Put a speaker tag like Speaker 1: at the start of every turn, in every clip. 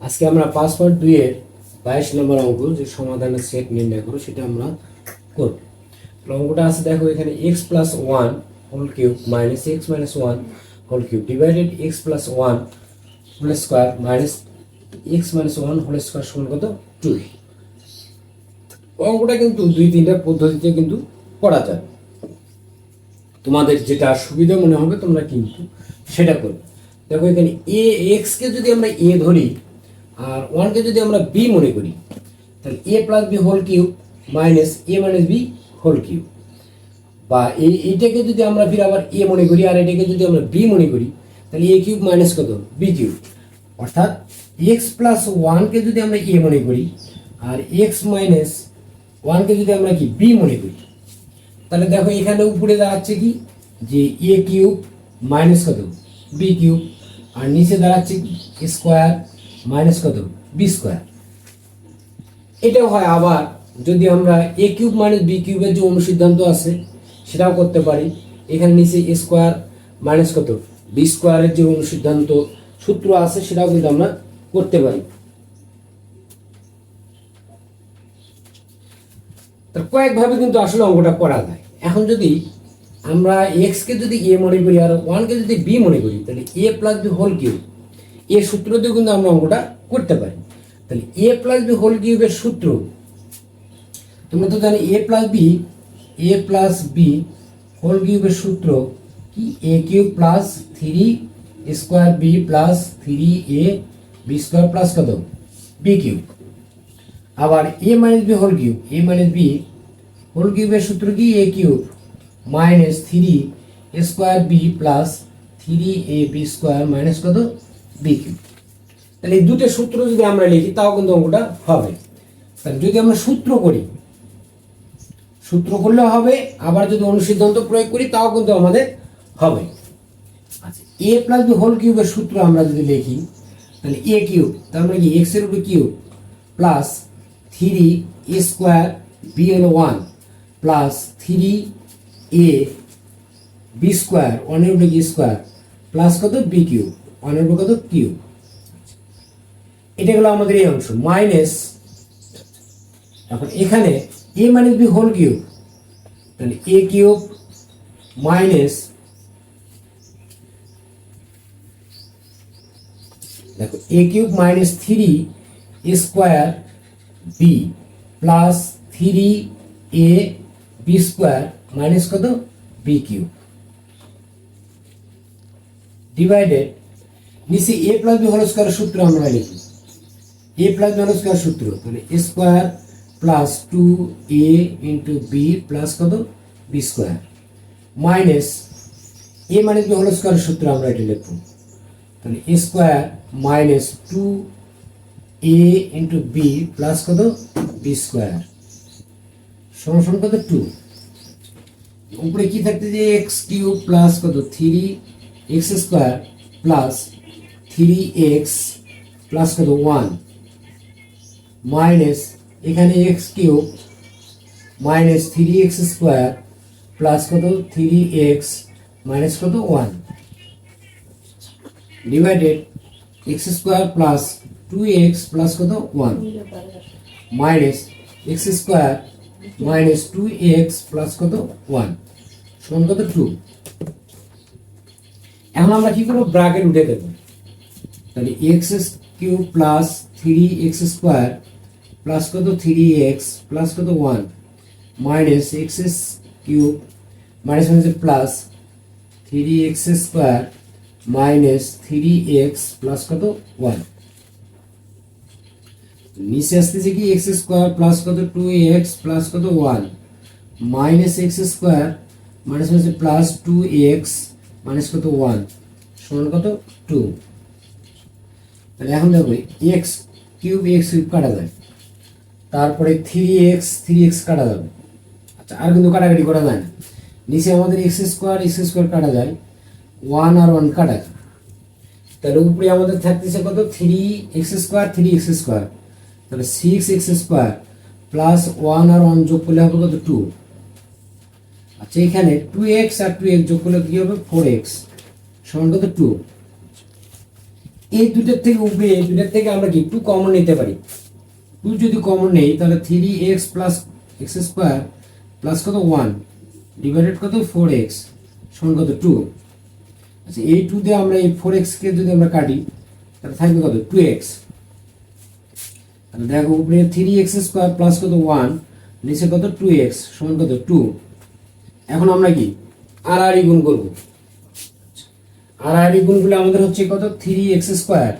Speaker 1: আজকে আমরা পয়েন্ট দুইয়ের বাইশ নম্বর অঙ্ক যে সমাধানের সেট নির্ণয় করব, সেটা আমরা করব। অঙ্কটা আছে, দেখো এখানে x plus one whole cube minus x minus one whole cube divided x plus one whole square minus x minus one whole square সমান কত? টু অঙ্কটা কিন্তু দুই তিনটা পদ্ধতিতে কিন্তু করা যায়। তোমাদের যেটা সুবিধা মনে হবে তোমরা কিন্তু সেটা করবে। দেখো এখানে এ এক্স কে যদি আমরা এ ধরি আর ওয়ানকে যদি আমরা বি মনে করি, তাহলে a plus b whole cube minus a minus b whole cube বা এই, এইটাকে যদি আমরা ফির আবার এ মনে করি আর এটাকে যদি আমরা বি মনে করি, তাহলে এ কিউব মাইনাস কত? বি কিউব অর্থাৎ এক্স প্লাস ওয়ানকে যদি আমরা এ মনে করি আর এক্স মাইনাস ওয়ানকে যদি আমরা কি বি মনে করি, তাহলে দেখো এখানে উপরে দাঁড়াচ্ছে কি? যে এ কিউব মাইনাস কত? বি কিউব আর নিচে দাঁড়াচ্ছে কি? স্কোয়ার মাইনাস কত? বি স্কোয়ার এটাও হয় আবার যদি আমরা এ কিউব মাইনাস বি কিউবের যে অনুসিদ্ধান্ত আছে, সেটাও করতে পারি। এখানে নিচে এ স্কোয়ার মাইনাস কত? বি স্কোয়ারের যে অনুসিদ্ধান্ত সূত্র আছে, সেটাও কিন্তু আমরা করতে পারি। তো কয়েকভাবে কিন্তু আসলে অঙ্কটা করা যায়। এখন যদি আমরা এক্স কে যদি এ মনে করি আর ওয়ানকে যদি বি মনে করি, তাহলে a plus b whole cube এ সূত্র দিয়ে কিন্তু আমরা অঙ্কটা করতে পারি। তাহলে এ প্লাস বি হোল কিউবের সূত্র, তোমরা তো জানি a plus b a plus b whole কিউবের সূত্র কি? A cube plus three square b plus three a b square plus কত? বি কিউব আবার a minus b whole cube a minus b whole কিউবের সূত্র কি? A cube minus three square b plus three a b square minus কত? B cube তাহলে এই দুটো সূত্র যদি আমরা লিখি, তাও কিন্তু অঙ্কটা হবে। তাহলে যদি আমরা সূত্র করি, সূত্র করলেও হবে, আবার যদি অনুসিদ্ধান্ত প্রয়োগ করি, তাও কিন্তু আমাদের হবে। আচ্ছা এ প্লাস বি হোল কিউবের সূত্র আমরা যদি লিখি, তাহলে এ কিউব তার মানে কি? এক্সের উপরে cube plus three a square b হলো one plus three a b square ওয়ানের উপরে কি স্কোয়ার প্লাস কত? বি কিউব কত? কিউব এটা হলো আমাদের এই অংশ, মাইনাস, এখন এখানে a minus b whole cube, তাহলে এ কিউব মাইনাস, দেখো a cube minus three square b plus three a b square minus কত? B cube. ডিভাইডেড নিচে এ প্লাস বি হোল স্কোয়ারের সূত্র আমরা লিখি। A plus b whole square সূত্র, তাহলে a square plus two a into b plus কত? B square minus a minus b whole স্কোয়ারের সূত্র আমরা এটা লিখব। তাহলে a square minus two a into b plus কত? বি স্কোয়ার সমান কত? টু উপরে কি থাকতে যে এক্স কিউব প্লাস কত? Three x square plus three x plus কত ওয়ান মাইনাস এখানে x cube minus three x square plus কত? থ্রি এক্স মাইনাস কত? One divided x square plus two x plus কত? One minus x square minus two x plus কত? One সমান কত? Two এখন আমরা কি করব? ব্রাকেট উঠে দেবো। তাহলে x cube plus three x square plus কত থ্রি এক্স প্লাস কত one minus x s cube minus minus plus three x square minus three x plus কত ওয়ান নিচে আসতেছে কি এক্স স্কোয়ার প্লাস কত টু এক্স প্লাস কত one minus x square minus minus plus two x minus কত one সমান কত two তাহলে এখন দেখো এক্স কিউব এক্স কিউব কাটা যায়। তারপরে থ্রি এক্স থ্রি এক্স কাটা যাবে। আচ্ছা আর কিন্তু কাটাকাটি করা যায় না। নিচে আমাদের এক্স স্কোয়ার এক্স স্কোয়ার কাটা যায়। ওয়ান আর ওয়ান কাটা যায়। তাহলে উপরে আমাদের থাকতেছে কত? Three x square three x square তাহলে six x square plus one আর ওয়ান যোগ করলে হবে কত? টু আচ্ছা এখানে টু এক্স আর টু এক্স যোগ করলে কি হবে? ফোর এক্স সমান কত? টু এই দুটার থেকে উপরে এই দুটার থেকে আমরা কি টু কমন নিতে পারি? টু যদি কমন নেই, তাহলে three x plus x square plus কত? ওয়ান ডিভাইডেড কত? ফোর এক্স সমান কত? টু আচ্ছা এই টু দিয়ে আমরা এই ফোর এক্সকে যদি আমরা কাটি, তাহলে থাকবে কত? টু এক্স তাহলে দেখো, উপরে থ্রি এক্স স্কোয়ার প্লাস কত? ওয়ান নিচে কত? টু এক্স সমান কত? টু এখন আমরা কি? আর আর গুণ করব। আর আর গুণগুলো আমাদের হচ্ছে কত? Three X square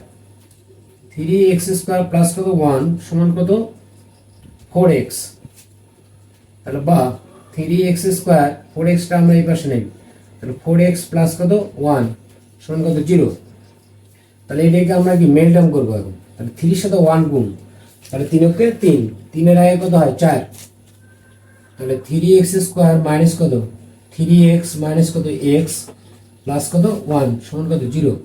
Speaker 1: three X square plus কত? ওয়ান সমান কত? ফোর এক্স তাহলে বা থ্রি এক্স স্কোয়ার ফোর এক্সটা আমরা এই পাশে নেই। তাহলে ফোর এক্স প্লাস কত? ওয়ান সমান কত? জিরো তাহলে এটাকে আমরা কি মেল ডাউন করব এখন? তাহলে থ্রির সাথে ওয়ান গুণ। তাহলে তিন অক্ষে তিন। তিনের আগে কত হয়? চার। তাহলে থ্রি এক্স স্কোয়ার মাইনাস কত? থ্রি এক্স মাইনাস কত? এক্স প্লাস কত? ওয়ান, সমান কত? জিরো।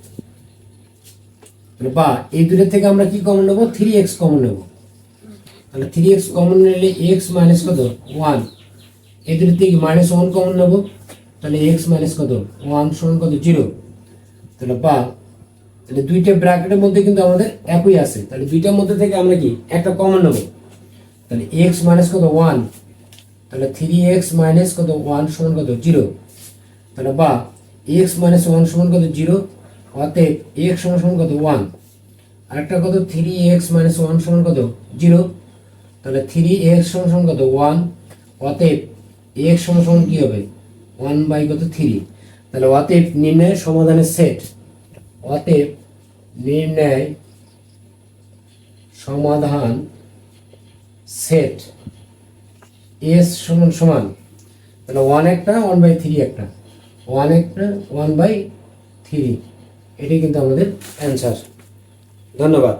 Speaker 1: বা, এই দুটোর থেকে আমরা কি কমন নেব? থ্রি এক্স কমন নেব। তাহলে থ্রি এক্স কমন নিলে এক্স মাইনাস কত? ওয়ান এই দুটোর থেকে মাইনাস ওয়ান কমন নেব। তাহলে এক্স মাইনাস কত? ওয়ান সমান কত? জিরো। তাহলে বা, তাহলে দুইটা ব্র্যাকেটের মধ্যে কিন্তু আমাদের একই আছে। তাহলে দুইটার মধ্যে থেকে আমরা কি? একটা কমন নেব। তাহলে এক্স মাইনাস কত? ওয়ান তাহলে থ্রি এক্স মাইনাস কত? ওয়ান সমান কত? জিরো। তাহলে বা এক্স মাইনাস ওয়ান সমান কত জিরো? অতএব এক্স সমান সমান কত ওয়ান। আরেকটা কত? থ্রি এক্স মাইনাস ওয়ান সমান কত? জিরো। তাহলে থ্রি এক্স সমান সমান কত? ওয়ান। অতএব এক্স সমান সমান কী হবে? ওয়ান বাই কত? থ্রি। তাহলে অতএব নির্ণয়ের সমাধানের সেট। অতএব নির্ণয় সমাধান সেট। এস সমান সমান। তাহলে ওয়ান একটা, ওয়ান বাই থ্রি একটা। ওয়ান এক ওয়ান বাই থ্রি এটি কিন্তু আমাদের অ্যান্সার ধন্যবাদ।